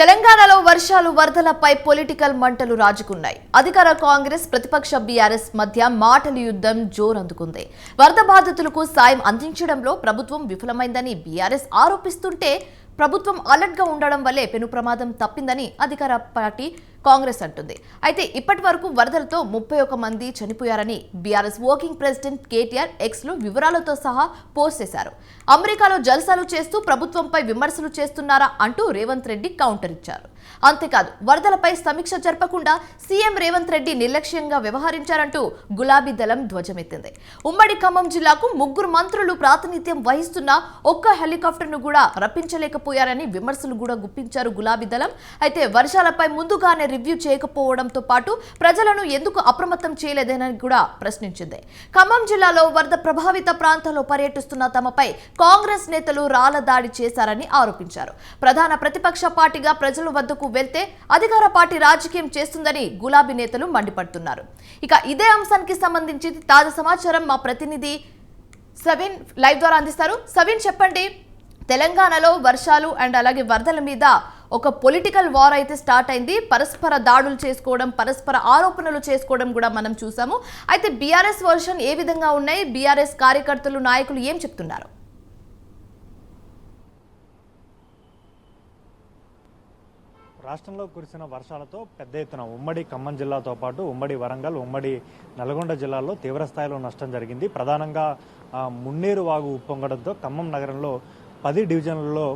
తెలంగాణలో వర్షాలు వరదలపై పొలిటికల్ మంటలు రాజుకున్నాయి. అధికార కాంగ్రెస్ ప్రతిపక్ష బీఆర్ఎస్ మధ్య మాటల యుద్ధం జోరందుకుంది. వరద బాధితులకు సాయం అందించడంలో ప్రభుత్వం విఫలమైందని బీఆర్ఎస్ ఆరోపిస్తుంటే ప్రభుత్వం అలర్ట్గా ఉండడం వల్లే పెను ప్రమాదం తప్పిందని అధికార పార్టీ కాంగ్రెస్ అంటుంది. అయితే ఇప్పటి వరకు వరదలతో ముప్పై ఒక మంది చనిపోయారని బీఆర్ఎస్ వర్కింగ్ ప్రెసిడెంట్ కేటీఆర్ ఎక్స్లో వివరాలతో సహా పోస్ట్ చేశారు. అమెరికాలో జల్సాలు చేస్తూ ప్రభుత్వంపై విమర్శలు చేస్తున్నారా అంటూ రేవంత్ రెడ్డి కౌంటర్ ఇచ్చారు. అంతేకాదు వరదలపై సమీక్ష జరపకుండా సీఎం రేవంత్ రెడ్డి నిర్లక్ష్యంగా వ్యవహరించారంటూ గులాబీ దళం ధ్వజమెత్తింది. ఉమ్మడి ఖమ్మం జిల్లాకు ముగ్గురు మంత్రులు ప్రాతినిధ్యం వహిస్తున్న ఒక్క హెలికాప్టర్ను కూడా రప్పించలేకపోయారని విమర్శలు కూడా గుప్పించారు గులాబీ దళం. అయితే వర్షాలపై ముందుగానే రివ్యూ చేయకపోవడంతో పాటు ప్రజలను ఎందుకు అప్రమత్తం చేయలేదని కూడా ప్రశ్నించింది. ఖమ్మం జిల్లాలో వరద ప్రభావిత ప్రాంతాల్లో పర్యటిస్తున్న తమపై కాంగ్రెస్ నేతలు రాళ్ళ దాడి చేశారని ఆరోపించారు. ప్రధాన ప్రతిపక్ష పార్టీగా ప్రజల వద్దకు వెళ్తే అధికార పార్టీ రాజకీయం చేస్తుందని గులాబీ నేతలు మండిపడుతున్నారు. ఇక ఇదే అంశానికి సంబంధించి తాజా సమాచారం మా ప్రతినిధి సవిన్ లైవ్ ద్వారా అందిస్తారు. సవిన్ చెప్పండి. తెలంగాణలో వర్షాలు అండ్ అలాగే వరదల మీద ఒక పొలిటికల్ వార్ అయితే స్టార్ట్ అయింది. పరస్పర దాడులు చేసుకోవడం పరస్పర ఆరోపణలు చేసుకోవడం కూడా మనం చూసాము. అయితే బీఆర్ఎస్ వర్షన్ ఏ విధంగా ఉన్నాయి? బీఆర్ఎస్ కార్యకర్తలు నాయకులు ఏం చెప్తున్నారు? రాష్ట్రంలో కురిసిన వర్షాలతో పెద్ద ఎత్తున ఉమ్మడి ఖమ్మం జిల్లాతో పాటు ఉమ్మడి వరంగల్ ఉమ్మడి నల్గొండ జిల్లాల్లో తీవ్రస్థాయిలో నష్టం జరిగింది. ప్రధానంగా మున్నేరు వాగు ఉప్పొంగడంతో ఖమ్మం నగరంలో పది డివిజన్లలో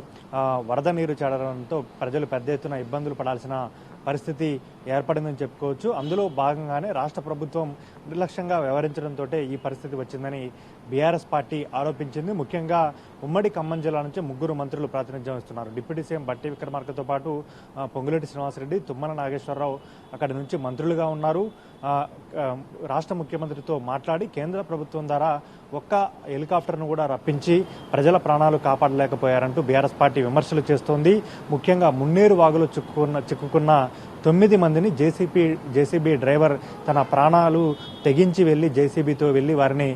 వరద నీరు చేరడంతో ప్రజలు పెద్ద ఎత్తున ఇబ్బందులు పడాల్సిన పరిస్థితి ఏర్పడిందని చెప్పుకోవచ్చు. అందులో భాగంగానే రాష్ట్ర ప్రభుత్వం నిర్లక్ష్యంగా వ్యవహరించడంతో ఈ పరిస్థితి వచ్చిందని బీఆర్ఎస్ పార్టీ ఆరోపించింది. ముఖ్యంగా ఉమ్మడి ఖమ్మం జిల్లా నుంచి ముగ్గురు మంత్రులు ప్రాతినిధ్యం ఇస్తున్నారు డిప్యూటీ సీఎం బట్టి విక్రమార్కతో పాటు పొంగులేటి శ్రీనివాసరెడ్డి తుమ్మల నాగేశ్వరరావు అక్కడి నుంచి మంత్రులుగా ఉన్నారు. రాష్ట్ర ముఖ్యమంత్రితో మాట్లాడి కేంద్ర ప్రభుత్వం ద్వారా ఒక్క హెలికాప్టర్ను కూడా రప్పించి ప్రజల ప్రాణాలు కాపాడలేకపోయారంటూ బీఆర్ఎస్ పార్టీ విమర్శలు చేస్తోంది. ముఖ్యంగా మున్నేరు వాగులో చిక్కుకున్న చిక్కుకున్న తొమ్మిది మందిని జేసీబీ జేసీబీ డ్రైవర్ తన ప్రాణాలు తెగించి వెళ్ళి జేసీబీతో వెళ్ళి వారిని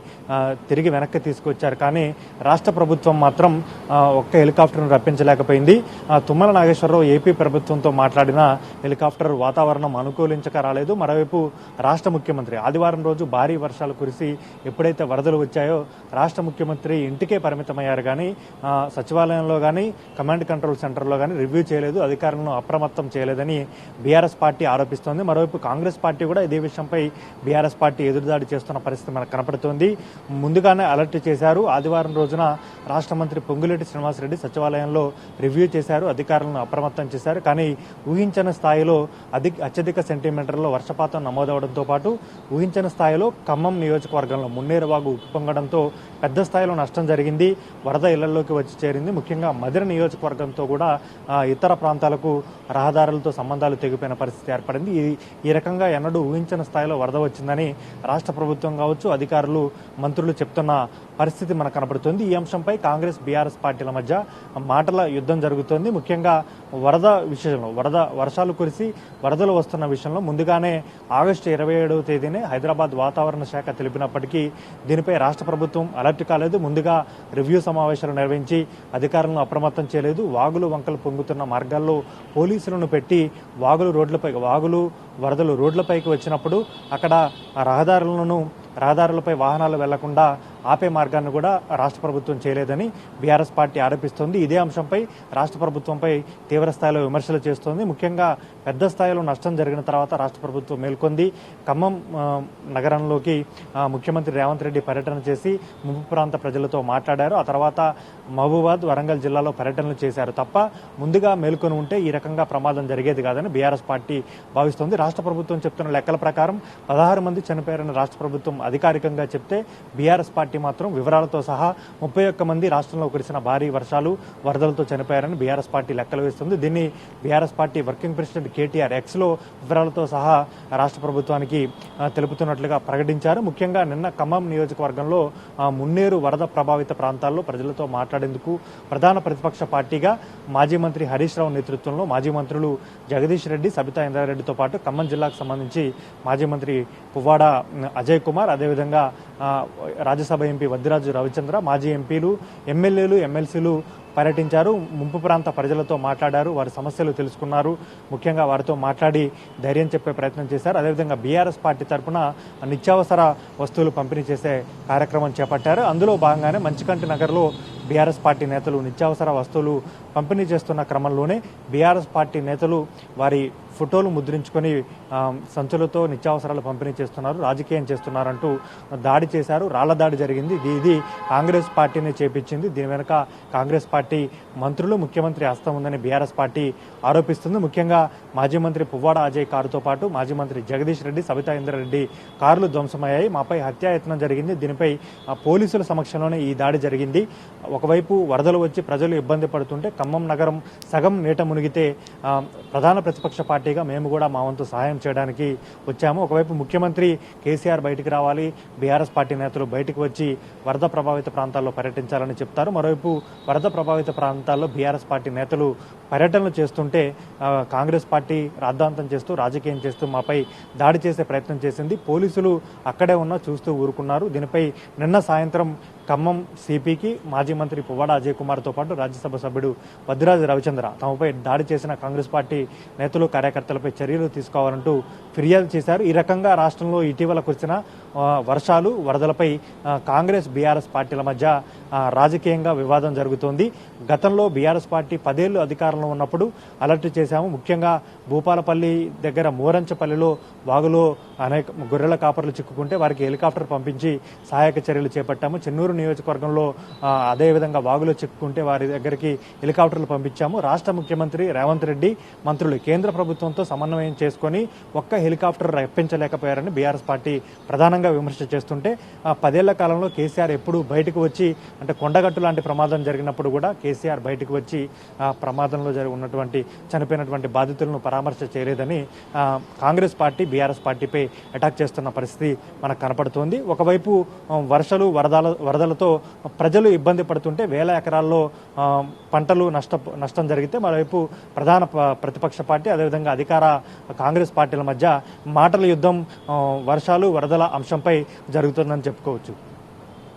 తిరిగి వెనక్కి తీసుకొచ్చారు. కానీ రాష్ట్ర ప్రభుత్వం మాత్రం ఒక్క హెలికాప్టర్ను రప్పించలేకపోయింది. తుమ్మల నాగేశ్వరరావు ఏపీ ప్రభుత్వంతో మాట్లాడిన హెలికాప్టర్ వాతావరణం అనుకూలించక రాలేదు. మరోవైపు రాష్ట్ర ముఖ్యమంత్రి ఆదివారం రోజు భారీ వర్షాలు కురిసి ఎప్పుడైతే వరదలు వచ్చాయో రాష్ట్ర ముఖ్యమంత్రి ఇంటికే పరిమితమయ్యారు. కానీ సచివాలయంలో కానీ కమాండ్ కంట్రోల్ సెంటర్లో కానీ రివ్యూ చేయలేదు. అధికారులను అప్రమత్తం చేయలేదని బీఆర్ఎస్ పార్టీ ఆరోపిస్తోంది. మరోవైపు కాంగ్రెస్ పార్టీ కూడా ఇదే విషయంపై బీఆర్ఎస్ పార్టీ ఎదురుదాడి చేస్తున్న పరిస్థితి మనకు కనపడుతోంది. ముందుగానే అలర్ట్ చేశారు. ఆదివారం రోజున రాష్ట్ర మంత్రి పొంగులేటి శ్రీనివాసరెడ్డి సచివాలయంలో రివ్యూ చేశారు. అధికారులను అప్రమత్తం చేశారు. కానీ ఊహించని స్థాయిలో అధిక అత్యధిక సెంటీమీటర్ల వర్షపాతం నమోదవడంతో పాటు ఊహించని స్థాయిలో ఖమ్మం నియోజకవర్గంలో మున్నేరువాగు ఉప్పొంగడంతో పెద్ద స్థాయిలో నష్టం జరిగింది. వరద ఇళ్ళలోకి వచ్చి చేరింది. ముఖ్యంగా మదిర నియోజకవర్గంతో కూడా ఇతర ప్రాంతాలకు రహదారులతో సంబంధాలు తెగిపోయిన పరిస్థితి ఏర్పడింది. ఈ ఈ రకంగా ఎన్నడూ ఊహించని స్థాయిలో వరద వచ్చిందని రాష్ట్ర ప్రభుత్వం కావచ్చు అధికారులు మంత్రులు చెప్తున్న పరిస్థితి మనకు కనబడుతుంది ఈ అంశంపై కాంగ్రెస్ బీఆర్ఎస్ పార్టీల మధ్య మాటల యుద్ధం జరుగుతోంది. ముఖ్యంగా వరద విషయంలో వరద వర్షాలు కురిసి వరదలు వస్తున్న విషయంలో ముందుగానే ఆగస్టు ఇరవై ఏడవ తేదీనే హైదరాబాద్ వాతావరణ శాఖ తెలిపినప్పటికీ దీనిపై రాష్ట్ర ప్రభుత్వం అలర్ట్ కాలేదు. ముందుగా రివ్యూ సమావేశాలు నిర్వహించి అధికారులను అప్రమత్తం చేయలేదు. వాగులు వంకలు పొంగుతున్న మార్గాల్లో పోలీసులను పెట్టి వాగులు రోడ్లపై వాగులు వరదలు రోడ్లపైకి వచ్చినప్పుడు అక్కడ ఆ రహదారులను రహదారులపై వాహనాలు వెళ్ళకుండా ఆపే మార్గాన్ని కూడా రాష్ట్ర ప్రభుత్వం చేయలేదని బీఆర్ఎస్ పార్టీ ఆరోపిస్తోంది. ఇదే అంశంపై రాష్ట్ర ప్రభుత్వంపై తీవ్ర స్థాయిలో విమర్శలు చేస్తోంది. ముఖ్యంగా పెద్ద స్థాయిలో నష్టం జరిగిన తర్వాత రాష్ట్ర ప్రభుత్వం మేల్కొంది. ఖమ్మం నగరంలోకి ముఖ్యమంత్రి రేవంత్ రెడ్డి పర్యటన చేసి ముంపు ప్రాంత ప్రజలతో మాట్లాడారు. ఆ తర్వాత మహబూబాద్ వరంగల్ జిల్లాలో పర్యటనలు చేశారు తప్ప ముందుగా మేల్కొని ఉంటే ఈ రకంగా ప్రమాదం జరిగేది కాదని బీఆర్ఎస్ పార్టీ భావిస్తోంది. రాష్ట్ర ప్రభుత్వం చెప్తున్న లెక్కల ప్రకారం పదహారు మంది చనిపోయారని రాష్ట్ర ప్రభుత్వం అధికారికంగా చెప్తే బీఆర్ఎస్ పార్టీ మాత్రం వివరాలతో సహా ముప్పై ఒక్క మంది రాష్ట్రంలో కురిసిన భారీ వర్షాలు వరదలతో చనిపోయారని బీఆర్ఎస్ పార్టీ లెక్కలు వేస్తుంది. దీన్ని BRS party working president KTR ఎక్స్లో వివరాలతో సహా రాష్ట్ర ప్రభుత్వానికి తెలుపుతున్నట్లుగా ప్రకటించారు. ముఖ్యంగా నిన్న ఖమ్మం నియోజకవర్గంలో మున్నేరు వరద ప్రభావిత ప్రాంతాల్లో ప్రజలతో మాట్లాడేందుకు ప్రధాన ప్రతిపక్ష పార్టీగా మాజీ మంత్రి హరీష్ రావు నేతృత్వంలో మాజీ మంత్రులు జగదీష్ రెడ్డి సబితా ఇంద్రారెడ్డితో పాటు ఖమ్మం జిల్లాకు సంబంధించి మాజీ మంత్రి పువ్వాడ అజయ్ కుమార్ అదేవిధంగా రాజ్యసభ ఎంపీ వద్దిరాజు రవిచంద్ర మాజీ ఎంపీలు ఎమ్మెల్యేలు ఎమ్మెల్సీలు పర్యటించారు. ముంపు ప్రాంత ప్రజలతో మాట్లాడారు. వారి సమస్యలు తెలుసుకున్నారు. ముఖ్యంగా వారితో మాట్లాడి ధైర్యం చెప్పే ప్రయత్నం చేశారు. అదేవిధంగా బీఆర్ఎస్ పార్టీ తరఫున నిత్యావసర వస్తువులు పంపిణీ చేసే కార్యక్రమం చేపట్టారు. అందులో భాగంగానే మంచికంటి నగర్లో బీఆర్ఎస్ పార్టీ నేతలు నిత్యావసర వస్తువులు పంపిణీ చేస్తున్న క్రమంలోనే బీఆర్ఎస్ పార్టీ నేతలు వారి ఫోటోలు ముద్రించుకొని సంచులతో నిత్యావసరాలు పంపిణీ చేస్తున్నారు రాజకీయం చేస్తున్నారంటూ దాడి చేశారు రాళ్ళ దాడి జరిగింది. ఇది కాంగ్రెస్ పార్టీని చేపించింది. దీని వెనుక కాంగ్రెస్ పార్టీ మంత్రులు ముఖ్యమంత్రి హస్తం ఉందని బీఆర్ఎస్ పార్టీ ఆరోపిస్తుంది. ముఖ్యంగా మాజీ మంత్రి పువ్వాడ అజయ్ కారుతో పాటు మాజీ మంత్రి జగదీష్ రెడ్డి సబితా ఇంద్రారెడ్డి కార్లు ధ్వంసమయ్యాయి. మాపై హత్యాయత్నం జరిగింది. దీనిపై పోలీసుల సమక్షంలోనే ఈ దాడి జరిగింది. ఒకవైపు వరదలు వచ్చి ప్రజలు ఇబ్బంది పడుతుంటే ఖమ్మం నగరం సగం నీట మునిగితే ప్రధాన ప్రతిపక్ష పార్టీ పార్టీగా మేము కూడా మా వంతు సహాయం చేయడానికి వచ్చాము. ఒకవైపు ముఖ్యమంత్రి కేసీఆర్ బయటికి రావాలి బీఆర్ఎస్ పార్టీ నేతలు బయటికి వచ్చి వరద ప్రభావిత ప్రాంతాల్లో పర్యటించాలని చెప్తారు. మరోవైపు వరద ప్రభావిత ప్రాంతాల్లో బీఆర్ఎస్ పార్టీ నేతలు పర్యటనలు చేస్తుంటే కాంగ్రెస్ పార్టీ రాద్ధాంతం చేస్తూ రాజకీయం చేస్తూ మాపై దాడి చేసే ప్రయత్నం చేసింది. పోలీసులు అక్కడే ఉన్నా చూస్తూ ఊరుకున్నారు. దీనిపై నిన్న సాయంత్రం ఖమ్మం సిపికి మాజీ మంత్రి పువ్వాడ అజయ్ కుమార్తో పాటు రాజ్యసభ సభ్యుడు వద్దిరాజు రవిచంద్ర తమపై దాడి చేసిన కాంగ్రెస్ పార్టీ నేతలు కార్యకర్తలపై చర్యలు తీసుకోవాలంటూ ఫిర్యాదు చేశారు. ఈ రకంగా రాష్ట్రంలో ఇటీవల కురిసిన వర్షాలు వరదలపై కాంగ్రెస్ బీఆర్ఎస్ పార్టీల మధ్య రాజకీయంగా వివాదం జరుగుతోంది. గతంలో బీఆర్ఎస్ పార్టీ పదేళ్ళు అధికారంలో ఉన్నప్పుడు అలర్ట్ చేశాము. ముఖ్యంగా భూపాలపల్లి దగ్గర మోరంచపల్లిలో వాగులో అనేక గొర్రెల కాపర్లు చిక్కుకుంటే వారికి హెలికాప్టర్ పంపించి సహాయక చర్యలు చేపట్టాము. చెన్నూరు నియోజకవర్గంలో అదేవిధంగా వాగులో చిక్కుకుంటే వారి దగ్గరికి హెలికాప్టర్లు పంపించాము. రాష్ట్ర ముఖ్యమంత్రి రేవంత్ రెడ్డి మంత్రులు కేంద్ర ప్రభుత్వంతో సమన్వయం చేసుకొని ఒక్క హెలికాప్టర్ రప్పించలేకపోయారని బీఆర్ఎస్ పార్టీ ప్రధానంగా విమర్శ చేస్తుంటే ఆ పదేళ్ళ కాలంలో కేసీఆర్ ఎప్పుడు బయటకు వచ్చి అంటే కొండగట్టు లాంటి ప్రమాదం జరిగినప్పుడు కూడా కేసీఆర్ బయటకు వచ్చి ఆ ప్రమాదంలో జరిగి ఉన్నటువంటి చనిపోయినటువంటి బాధితులను పరామర్శ చేయలేదని కాంగ్రెస్ పార్టీ బీఆర్ఎస్ పార్టీపై అటాక్ చేస్తున్న పరిస్థితి మనకు కనపడుతోంది. ఒకవైపు ఆ, వర్షాలు వరదల వరదలతో ప్రజలు ఇబ్బంది పడుతుంటే వేల ఎకరాల్లో పంటలు నష్ట నష్టం జరిగితే మరోవైపు ప్రధాన ప్రతిపక్ష పార్టీ అదేవిధంగా అధికార కాంగ్రెస్ పార్టీల మధ్య మాటల యుద్ధం వర్షాలు వరదల అంశం అంశంపై జరుగుతుందని చెప్పుకోవచ్చు.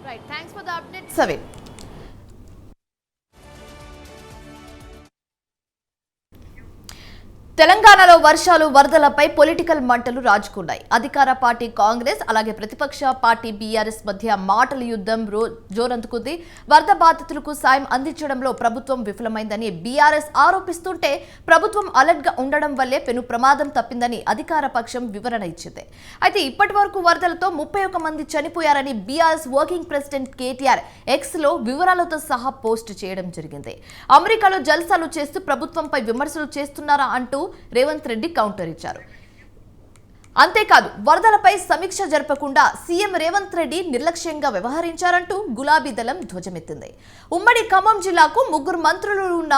Right thanks for the update సవే తెలంగాణలో వర్షాలు వరదలపై పొలిటికల్ మంటలు రాజుకున్నాయి. అధికార పార్టీ కాంగ్రెస్ అలాగే ప్రతిపక్ష పార్టీ బీఆర్ఎస్ మధ్య మాటల యుద్ధం రో- జోరందుకుంది. వరద బాధితులకు సాయం అందించడంలో ప్రభుత్వం విఫలమైందని బీఆర్ఎస్ ఆరోపిస్తుంటే ప్రభుత్వం అలర్ట్గా ఉండడం వల్లే పెను ప్రమాదం తప్పిందని అధికార పక్షం వివరణ ఇచ్చింది. అయితే ఇప్పటి వరకు వరదలతో ముప్పై ఒక మంది చనిపోయారని బీఆర్ఎస్ వర్కింగ్ ప్రెసిడెంట్ కేటీఆర్ ఎక్స్లో వివరాలతో సహా పోస్ట్ చేయడం జరిగింది. అమెరికాలో జల్సాలు చేస్తూ ప్రభుత్వంపై విమర్శలు చేస్తున్నారా అంటూ రేవంత్ రెడ్డి కౌంటర్ ఇచ్చారు. అంతేకాదు వరదలపై సమీక్ష జరపకుండా సీఎం రేవంత్ రెడ్డి నిర్లక్ష్యంగా వ్యవహరించారంటూ గులాబీ దళం ధ్వజమెత్తింది. ఉమ్మడి ఖమ్మం జిల్లాకు ముగ్గురు మంత్రులు ఉన్న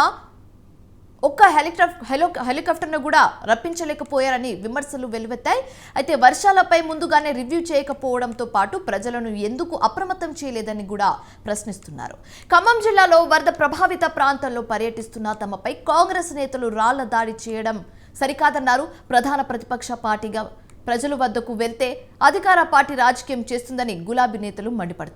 ఒక్క హెలికాప్టర్ హెలో హెలికాప్టర్ను కూడా రప్పించలేకపోయారని విమర్శలు వెలువెత్తాయి అయితే వర్షాలపై ముందుగానే రివ్యూ చేయకపోవడంతో పాటు ప్రజలను ఎందుకు అప్రమత్తం చేయలేదని కూడా ప్రశ్నిస్తున్నారు. ఖమ్మం జిల్లాలో వరద ప్రభావిత ప్రాంతాల్లో పర్యటిస్తున్న తమపై కాంగ్రెస్ నేతలు రాళ్ళ దాడి చేయడం సరికాదన్నారు. ప్రధాన ప్రతిపక్ష పార్టీగా ప్రజల వద్దకు వెళ్తే అధికార పార్టీ రాజకీయం చేస్తుందని గులాబీ నేతలు మండిపడుతున్నారు.